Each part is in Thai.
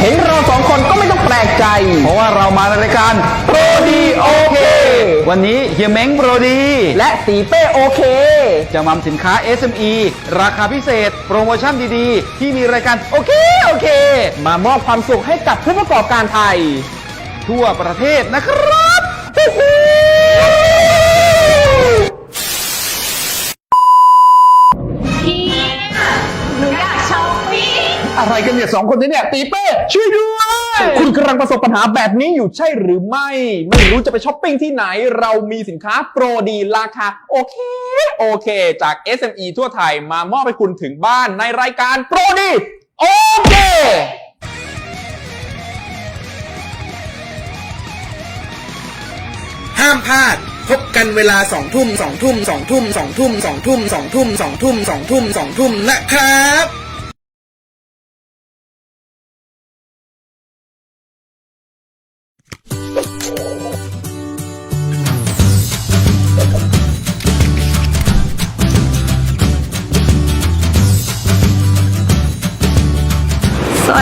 เห็นเราสองคนก็ไม่ต้องแปลกใจ เพราะว่าเรามาในรายการโปรดีโอเค วันนี้เฮียเม้งโปรดี และตีเป้โอเค จะนำสินค้า SME ราคาพิเศษ โปรโมชั่นดีๆ ที่มีรายการโอเคโอเค มามอบความสุขให้กับผู้ประกอบการไทย ทั่วประเทศนะครับ กันเนี่ยสองคนนี้เนี่ยตีเป้ช่วยด้วย คุณกำลังประสบปัญหาแบบนี้อยู่ใช่หรือไม่ ไม่รู้จะไปช้อปปิ้งที่ไหน เรามีสินค้าโปรดีราคา โอเค โอเค จาก SME ทั่วไทยมามอบให้คุณถึงบ้านในรายการโปรดีโอเคห้ามพลาดพบกันเวลาสองทุ่มสองทุ่มสองทุ่มสองทุ่มสองทุ่มสองทุ่มสองทุ่มสองทุ่มสองทุ่มนะครับ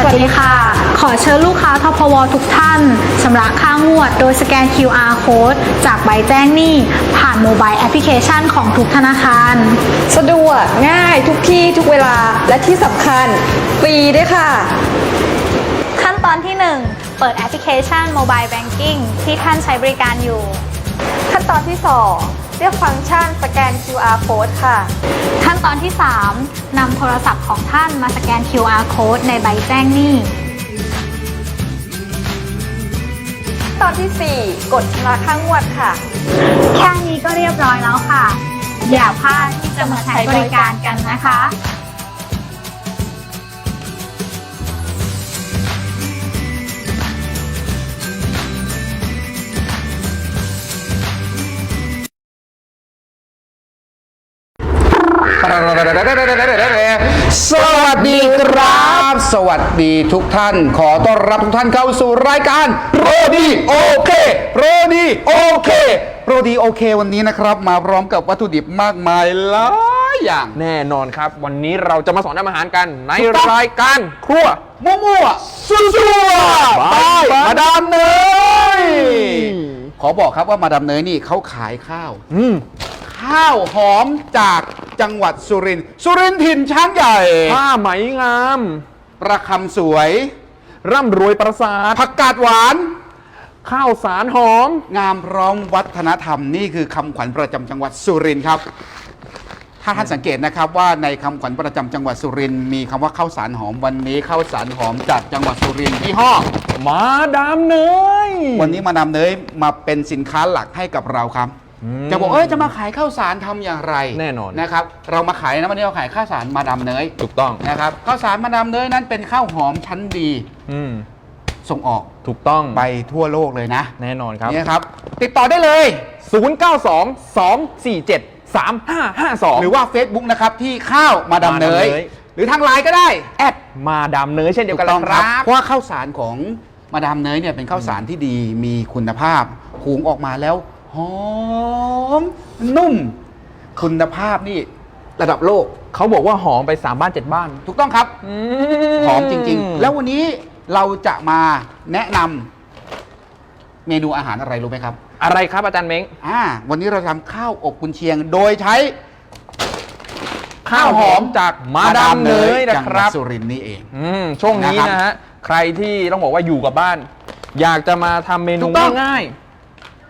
วัสดีค่ะ ขอเชิญลูกค้าทพวทุกท่านชำระค่างวด โดยสแกน QR code จากใบแจ้งหนี้ผ่านโมบายแอปพลิเคชันของทุกธนาคาร สะดวกง่ายทุกที่ทุกเวลาและที่สำคัญฟรีด้วยค่ะ ขั้นตอนที่ 1 เปิดแอปพลิเคชัน Mobile Banking ที่ท่านใช้บริการอยู่ ขั้นตอนที่ 2 เรียกฟังก์ชันสแกน QR code ค่ะ ขั้นตอนที่ 3นำโทรศัพท์ของท่านมาสแกน QR code ในใบแจ้งหนี้ขั้นตอนที่ 4 กดชำระค่างวดค่ะ แค่นี้ก็เรียบร้อยแล้วค่ะ อย่าพลาดที่จะมาใช้บริการกันนะคะ สวัสดีครับ สวัสดีทุกท่าน ขอต้อนรับทุกท่านเข้าสู่รายการโปรดีโอเคโปรดีโอเคโปรดีโอเค วันนี้นะครับ มาพร้อมกับวัตถุดิบมากมายหลายอย่างแน่นอนครับ วันนี้เราจะมาสอนทำอาหารกันในถูกต้องรายการครัวมั่วๆซั่วๆไปไปมาดามเนยขอบอกครับว่ามาดามเนยนี่เขาขายข้าว อืม ข้าวหอมจากจังหวัดสุรินทร์สุรินทร์ถิ่นช้างใหญ่ผ้าไหมงาม ประคำสวย ร่ำรวยประสาทผักกาดหวาน ข้าวสารหอม งามพร้อมวัฒนธรรมนี่คือคำขวัญประจำจังหวัดสุรินทร์ครับ ถ้าท่านสังเกตนะครับว่าในคำขวัญประจำจังหวัดสุรินทร์มีคำว่าข้าวสารหอมวันนี้ข้าวสารหอมจากจังหวัดสุรินทร์ยี่ห้อมาดามเนยวันนี้มานำเนยมาเป็นสินค้าหลักให้กับเราครับอืม จะบอกเอ้ยจะมาขายข้าวสารทำอย่างไรแน่นอน นะครับ เรามาขายนะวันนี้เราขายข้าวสารมาดามเนยถูกต้อง นะครับข้าวสารมาดามเนยนั้นเป็นข้าวหอมชั้นดีอืมส่งออกถูกต้องไปทั่วโลกเลยนะแน่นอนครับนี่ครับ ติดต่อได้เลย 0922473552หรือว่า Facebook นะครับที่ข้าวมาดามเนยมาดามเนย หรือทางไลน์ก็ได้แอดมาดามเนยเช่นเดียวกันถูแล้ต้วองครับเพราะว่าข้าวสารของมาดามเนยเนี่ยเป็นข้าวสารที่ดีมีคุณภาพหุงออกมาแล้ว หอม นุ่ม คุณภาพนี่ระดับโลก เขาบอกว่าหอมไป 3 บ้าน 7 บ้าน ถูกต้องครับ หอมจริง ๆ แล้ววันนี้เราจะมาแนะนำเมนูอาหารอะไรรู้ไหมครับ อะไรครับอาจารย์เม้งอ่า วันนี้เราทำข้าวอบกุนเชียง โดยใช้ ข้าวหอมจากมาดามเนยนะจังคหวัดรับสุรินทร์นี่เอง อืมช่วงนี้นะครับนะฮะใครที่ต้องบอกว่าอยู่กับบ้าน อยากจะมาทำเมนูถูกต้อง ง่ายๆ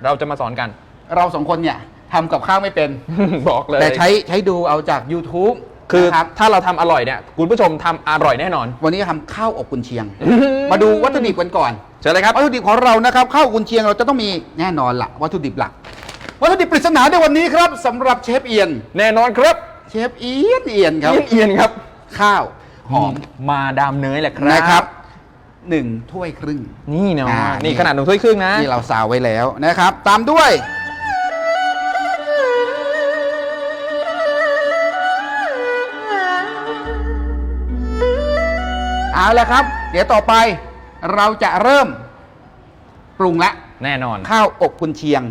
เราจะมาสอนกัน เราสองคนเนี่ยทำกับข้าวไม่เป็น บอกเลยแต่ใช้ใช้ดูเอาจาก YouTube คือนะครับถ้าเราทำอร่อยเนี่ยคุณผู้ชมทำอร่อยแน่นอน วันนี้ทำข้าวอบกุนเชียง มาดูวัตถุดิบกันก่อนเชิญเลยครับ วัตถุดิบของเรานะครับข้าวอบกุนเชียงเราจะต้องมีแน่นอนละวัตถุดิบหลัก วัตถุดิบปริศนาในวันนี้ครับสำหรับเชฟเอียน แน่นอนครับเชฟเอียนเอียนครับ เอียนๆครับข้าวหอมมาดามเนยแหละครับ นะครับ หนึ่งถ้วยครึ่ง นี่เนาะอ่านี่ นี่ขนาดหนึ่งถ้วยครึ่งนะ ที่เราซาวไว้แล้วนะครับ ตามด้วย เอาละครับ เดี๋ยวต่อไปเราจะเริ่มปรุงละแน่นอน ข้าวอบกุนเชียง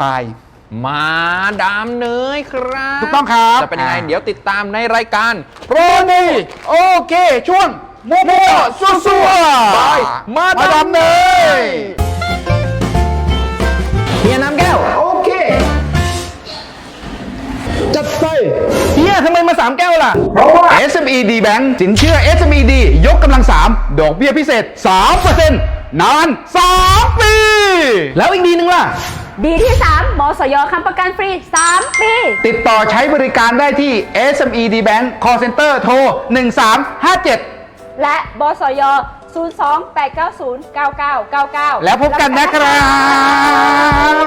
บาย มาดามเนยครับถูกต้องครับจะเป็นยังไง อ่า เดี๋ยวติดตามในรายการ โปรนี่โอเค ช่วงโมโมซัวซัวบายมามาดาดามมเนเนยยเฮียน้ำแก้ว โอเค จัดไปเฮียทำไมมาสามแก้วล่ะ เพราะว่า SME D Bank สินเชื่อ SME D ยกกำลัง3ดอกเบี้ยพิเศษ 3%นาน3ปี แล้วอีกดีนึงล่ะ ดีที่ 3 บสยค้ำประกันฟรี 3 ปี ติดต่อใช้บริการได้ที่ SME D Bank Call Center โทร 1357 และบสย 02-890-9999 แล้วพบกันนะครับ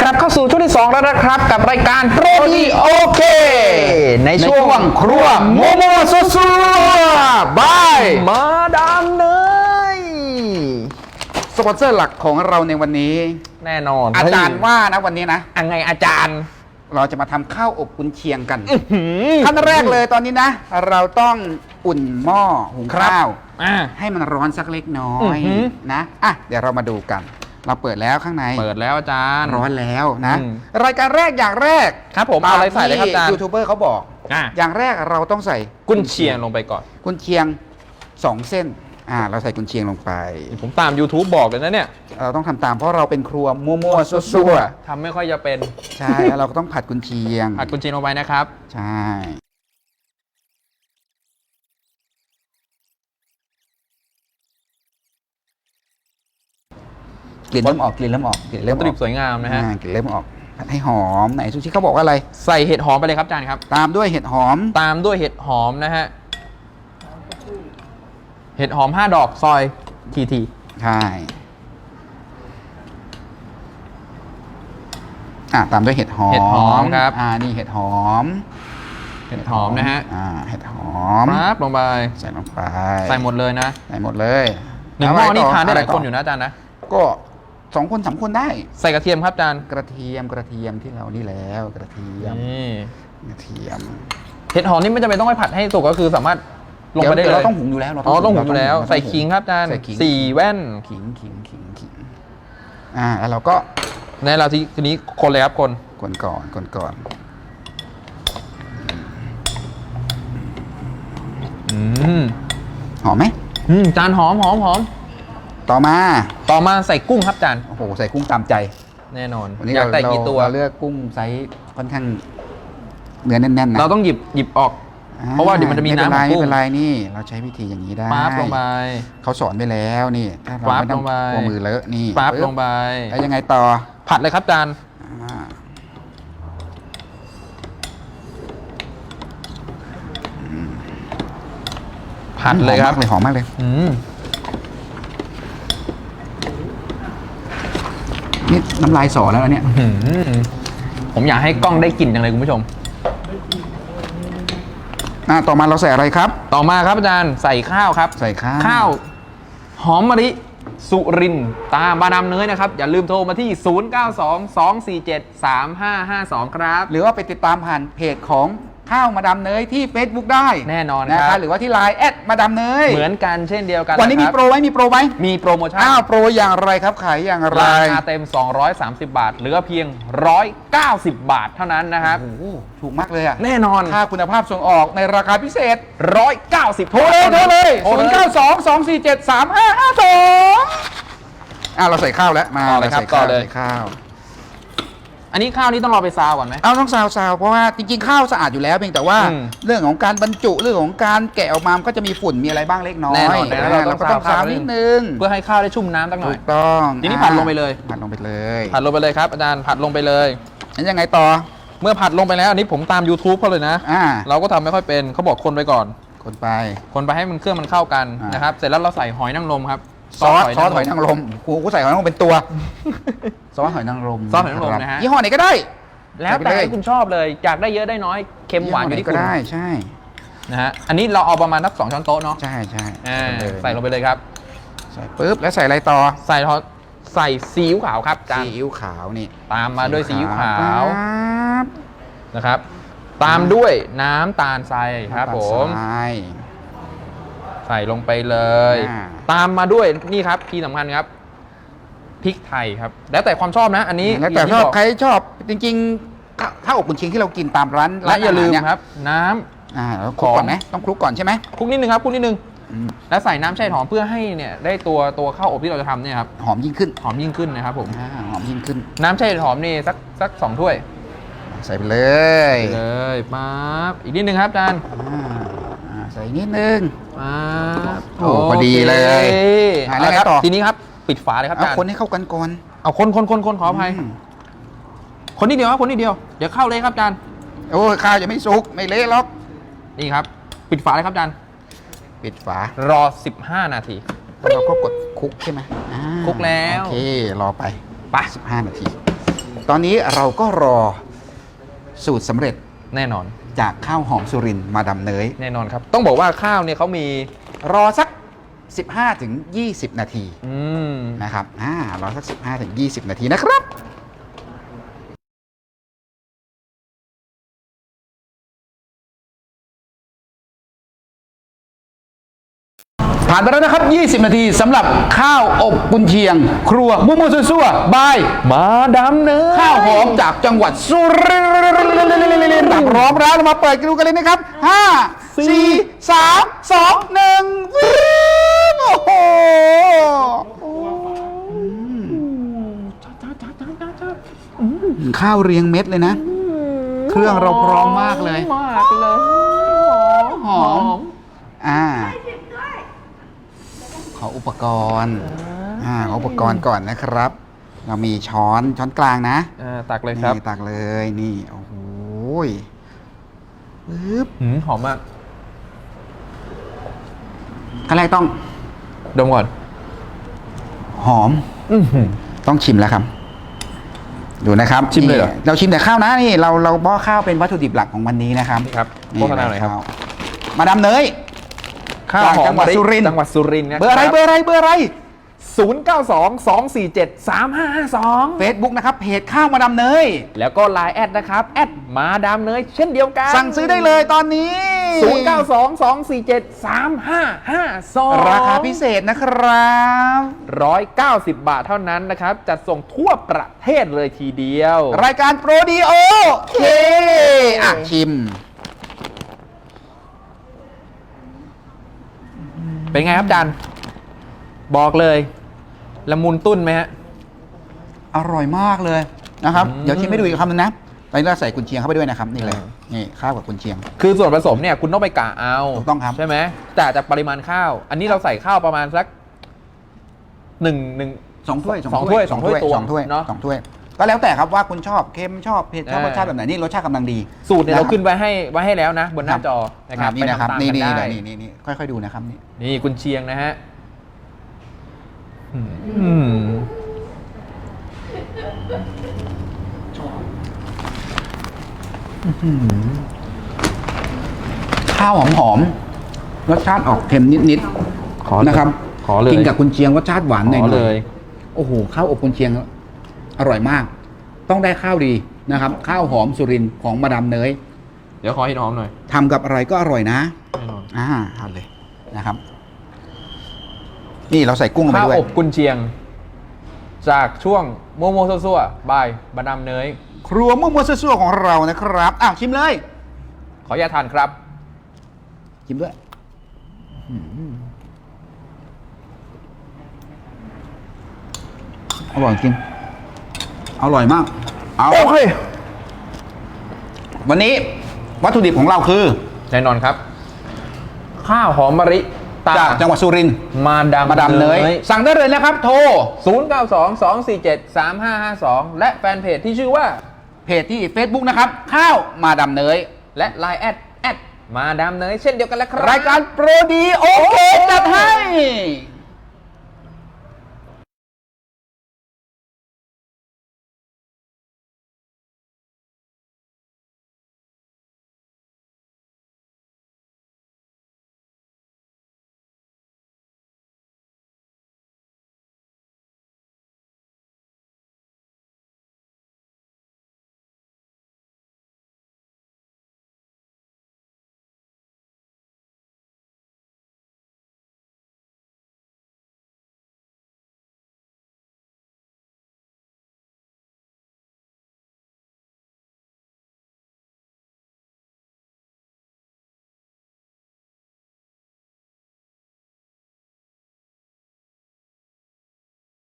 กลับเข้าสู่ช่วงที่ 2 แล้วนะครับ กับรายการโปรดีโอเค ในในช่ช่ววงงครัวโมโมซัวซัวบาย มาดามเนย สปอนเซอร์หลักของเราในวันนี้ แน่นอนอาจารย์ว่านะวันนี้นะอังไงอาจารย์ เราจะมาทำข้าวอบกุนเชียงกันขั้นแรกเลยตอนนี้นะ เราต้องอุ่นหม้อหุงข้าว อ่า ให้มันร้อนสักเล็กน้ออือยหือ นะอะเดี๋ยวเรามาดูกัน เราเปิดแล้วข้างในเปิดแล้วอาจารย์ ร้อนแล้วนะ อืม รายการแรกอย่างแรกครับผมเอาอะไรใส่เลยครับอาจารย์ยูทูบเบอร์เขาบอก อะอย่างแรกเราต้องใส่กุนเชียงลงไปก่อน กุนเชียงสองเส้น อ่าเราใส่กุนเชียงลงไป ผมตาม YouTube บอกเลยนะเนี่ยเราต้องทำตามเพราะเราเป็นครัวมั่วๆซัวทำไม่ค่อยจะเป็นๆใช่แล้วเราก็ต้องผัดกุนเชียงผัดกุนเชียงลงไปนะครับ ใช่ กลิ่นเริ่มออกกลิ่นเริ่มออกกลิ่นเริ่มวัตอถุดิอบกสวยงามนะฮะ อ่ากลิ่นเริ่มออกผัดให้หอมไหนซูชิเขาบอกว่าอะไร ใส่เห็ดหอมไปเลยครับอาจารย์ครับ ตามด้วยเห็ดหอม ตามด้วยเห็ดหอมนะฮะ เห็ดหอม5ดอกซอยทีทีใช่อ่าตามด้วยเห็ดหอมเห็ดหอมครับ อ่านี่เห็ดหอม เห็ดหอมนะฮะ อ่า เห็ดหอมครับลงไป ใส่ลงไป ใส่หมดเลยนะ ใส่หมดเลยหนึ่งหม้อนี่ต่ทานได้หลายะรต่คนอยู่นะอาจารย์นะ ก็สองคนสามคนได้ ใส่กระเทียมครับอาจารย์ กระเทียมกระเทียมที่เรานี่แล้วกระเทียมนี่กระเทียม เห็ดหอมนี่ไม่จำเป็นต้องไปผัดให้สุกก็คือสามารถ ลงไปได้ดี๋วเลยเราต้องหุงอยู่แล้วเราอ๋อต้องหุงอยู่แล้วเราใส่ขิงครับอาจารย์ใส่ขิงสี่แว่นขิงขิงขิงขิงอ่าแล้วเราก็ในเราทีทีนี้คนเลยครับคนกดก่อนกดก่อนอืมหอมไหมอืมจานหอมหอมหอมต่อมาต่อมาใส่กุ้งครับอาจารย์โอ้โหใส่กุ้งตามใจ แน่นอนวันนี้อยากเราใส่กี่ตัวเราเลือกกุ้งไซส์ค่อนข้างเนื้อแน่นๆนะเราต้องหยิบหยิบออกอ่ เพราะว่าเดี๋ยวมันจะมีไเป็นไรน้ำของกุ้ไม่งเป็นไรนี่ เราใช้วิธีอย่างนี้ได้ปั๊บลงไป เขาสอนไปแล้วนี่ถ้าเราปั๊บไม่ต้องลงไป กลัวมือเลอะนี่ปั๊บปึ๊ลงไป แล้วยังไงต่อผัดเลยครับอาจารย์อ่าผัดเลยครับหอมมากเลยหอมมากเลย อืมนี่น้ำลายสอแล้วนะเนี่ยหืมผมอยากให้กล้องได้กลิ่นจังเลยคุณผู้ชม อ่าต่อมาเราใส่อะไรครับ ต่อมาครับอาจารย์ใส่ข้าวครับ ใส่ข้าว ข้าว หอมมะลิสุรินทร์ตามบาดามเนยนะครับ อย่าลืมโทรมาที่ 0922473552 ครับ หรือว่าไปติดตามผ่านเพจของ ข้าวมาดามเนยที่ Facebook ได้แน่นอนนะคครัรับบหรือว่าที่ไลน์แอดมาดามเนยเหมือนกันเช่นเดียวกันวันนี้มีะคบโปรไหมมีโปรไหมมีโปรโมชั่นอ้าวโปรอย่างไรครับขายอย่างไร ราคาเต็ม 230 บาท เหลือเพียง 190 บาทเท่านั้นนะครับ โอ้โหถูกมากเลยอะแน่นอน ค่าคุณภาพส่งออกในราคาพิเศษ 190โทรเลยโทรเลยโทร0เลย9 2 2 4 7 3 5 5 2อ่าเราใส่ข้าวแล้ว มาต่อเลยครับใส่ข้าวต่อเลย ใส่ข้าว อันนี้ข้าวนี้ต้องรอไปซาวก่อนไหม เอาต้องซาวซาวเพราะว่าจริงๆข้าวสะอาดอยู่แล้วเพียงแต่ว่าอืมเรื่องของการบรรจุเรื่องของการแกะออกมามันก็จะมีฝุ่นมีอะไรบ้างเล็กน้อยแน่นอนแน่นอนเราก็ต้องซาวซาวข้าวนิดนึงเพื่อให้ข้าวได้ชุ่มน้ำตั้งหน่ถูอย กต้องทีนี้ผัดลงไปเลย ผัดลงไปเลยผัดลงไปเลยครับอาจารย์ผัดลงไปเลยแล้วยังไงต่อเมื่อผัดลงไปแล้วอันนี้ผมตาม YouTube เขาเลยนะ อ่าเราก็ทำไม่ค่อยเป็นเขาบอกคนไปก่อน คนไป คนไปให้มันเครื่องมันเข้ากันอ่าน นะครับ เสร็จแล้วเราใส่หอยนางรมครับ ซอสซอสหอยนางรมกูกูใส่หอยนางรมเป็นตัว ซอสหอยนางรมซอสหอยนางรมนะฮะ ยี่ห้อไหนก็ได้ แล้วแต่ใส่ไปเลยที่คุณชอบเลยอยากได้เยอะได้น้อยเค็มหวานอยู่ที่ก็คุณได้ใช่นะฮะอันนี้เราเอาประมาณนักสองช้อนโต๊ะเนาะใช่ใช่อ่าไปเลยใส่ลงไปเลยครับใส่ปุ๊บแล้วใส่อะไรต่อใส่ทอดใส่ซีอิ๊วขาวครับอาจานซีอิ๊วขาวนี่ตามมาด้วยซีอิ๊วขาวปั๊บนะครับ ตามด้วยน้ำตาลทรายครับผม ใช่ใส่ลงไปเลย อ่า ตามมาด้วยนี่ครับที่สำคัญครับพริกไทยครับ แล้วแต่ความชอบนะ อันนี้แล้วแต่ย่างชที่อบกใครชอบจริงๆข้าวข้าวอบกุนเชียงที่เรากินตามร้านและอย่าลืมหเนี่ยครับ น้ำ อ่าแล้วคลุกก่อนไหมต้องคลุกก่อนใช่ไหมคลุกนิดนึงครับคลุกนิดนึงอืมแล้วใส่น้ำแช่หอมเพื่อให้เนี่ยได้ตัวตัวข้าวอบที่เราจะทำเนี่ยครับหอมยิ่งขึ้นหอมยิ่งขึ้นนะครับผมอ่าหอมยิ่งขึ้น น้ำแช่หอมนี่สักสักสองถ้วยใส่ไปเลยเลยปั๊บอีกนิดนึงครับอาจารย์อ่าอ่า ใส่นิดนึง ปั๊บโอ้พอดีเลยโอคอะเอาละครับแล้วไงต่อ ทีนี้ครับ ปิดฝาเลยครับอาเอาจารย์คนให้เข้ากันก่อนเอาคนคนคนคนขออภัยมคนนิดเดียวครับคนนิดเดียวเดี๋ยวเข้าเลยครับอาจารย์โอ้ยข้าวยังไม่สุกไม่เละหรอกนี่ครับ ปิดฝาเลยครับอาจารย์ปิดฝารอ 15 นาที แล้วเราก็กดคลุกใช่ไหมอ่าคลุกแล้ว โอเครอไป ไป15 นาที ตอนนี้เราก็รอสูตรสำเร็จแน่นอน จากข้าวหอมสุรินทร์มาดำเนยแน่นอนครับ ต้องบอกว่าข้าวเนี่ยเขามีรอสัก 15ถึง20 นาทีอืมนะครับอ่ารอสัก 15ถึง20 นาทีนะครับานไปแล้วนะครับ 20 นาทีสำหรับข้าวอบกุนเชียง ครัวมุมมซั่วๆบายมาดำเนื้อข้าวหอมจากจังหวัดสุรินทร์ตักพร้อมแล้วเรามาเปิดกันดูกันเลยนะครับ 5 4 3 2 1วิวโอ้โหข้าวเรียงเม็ดเลยนะ เครื่องเราพร้อมมากเลย มากเลย หอม อ่าข ออุปกรณ์อ่าขออุปกรณ์ก่อนนะครับ เรามีช้อนช้อนกลางนะอ่าตักเลยครับนี่ตักเลยนี่โอ้โหยปึ๊บหืมหอมมากขั้นแรกต้องดมก่อน หอม อื้อหือ ต้องชิมแล้วครับ ดูนะครับชิมเลยเหรอ นี่เราชิมแต่ข้าวนะนี่เราเราบ้อข้าวเป็นวัตถุดิบหลักของวันนี้นะครับนี่ครับโฆษณาหน่อยครับ ข้วมาดามเนย ข้าวจากหอมจังหวัดมะลิสุรินทร์จังหวัดสุรินทร์นะเบอร์อะไรเบอร์อะไรเบอร์อะไรศูนย์เก้าสองสองสี่เจ็ดสามห้าห้าสอง Facebook นะครับเพจข้าวมาดามเนยแล้วก็ไลน์แอดนะครับ แอดมาดามเนยเช่นเดียวกันสั่งซื้อได้เลยตอนนี้ศูนย์เก้าสองสองสี่เจ็ดสามห้าห้าสองราคาพิเศษนะครับร้อยเก้าสิบบาทเท่านั้นนะครับ จัดส่งทั่วประเทศเลยทีเดียว รายการโปรดีโอเคอะชิม เป็นไงครับอาจารย์บอกเลยละมุนตุ้นไหมฮะ อร่อยมากเลยนะครับ อืม เดี๋ยวชิมให้ดูอีกคำหนึงนะ ตอนนี้เราใส่กุนเชียงเข้าไปด้วยนะครับ นี่เลยอ่านี่ข้าวกับกุนเชียง คือส่วนผสมเนี่ยคุณต้องไปกะเอาถูกต้องครับ ใช่ไหมแต่จากปริมาณข้าว อันนี้เราใส่ข้าวประมาณสักหนึ่งหนึ่ง สองถ้วยสองถ้วยสองถ้วยตวงสองถ้วยเนอะ สองถ้วย ก็แล้วแต่ครับว่าคุณชอบเค็มชอบเผ็ดชอบเออรสชาติแบบไหนนี่รสชาติกำลังดี สูตรเนี่ยะคเราบขึ้นไว้ให้ไว้ให้แล้วนะ บนหน้าจอนะครับนี่นะครับไปทำตามนี่กันี่ได้นี่นี่นี่ค่อยๆดูนะครับนี่นี่กุนเชียงนะฮะอืมข้าวหอมหอมๆรสชาติออกเค็มนิดขอเลยๆนะครับ ขอเลยกินกับกุนเชียงรสชาติหวานหน่ขออยเลยๆโอ้โหข้าวอบกุนเชียง อร่อยมาก ต้องได้ข้าวดีนะครับ ข้าวหอมสุรินทร์ของมาดามเนยเดี๋ยวขอให้น้องหน่อยทำกับอะไรก็อร่อยนะ แน่นอนอ่าทานเลยนะครับ นี่เราใส่กุ้งลงไปข้าวด้วย อบกุนเชียง จากช่วงโมโมซัวๆบายบาดามเนยครัวมั่วๆซั่วๆของเรานะครับอ้าวชิมเลย ขออนุญาตทานครับ ชิมด้วยอืมอร่อยจริง อร่อยมาก เอาโอเควันนี้วัตถุดิบของเราคือ แน่นอนครับ ข้าวหอมมะลิตาจากจังหวัดสุรินทร์มาดามมาดามเนยสั่งได้เลยนะครับ โทร 0 9 2 2 4 7 3 5 5 2 และแฟนเพจที่ชื่อว่า เพจที่ Facebook นะครับ ข้าวมาดามเนยและ Line แอดแอดมาดามเนยเช่นเดียวกันแล้วครับ รายการโปรดีโอเคจัดให้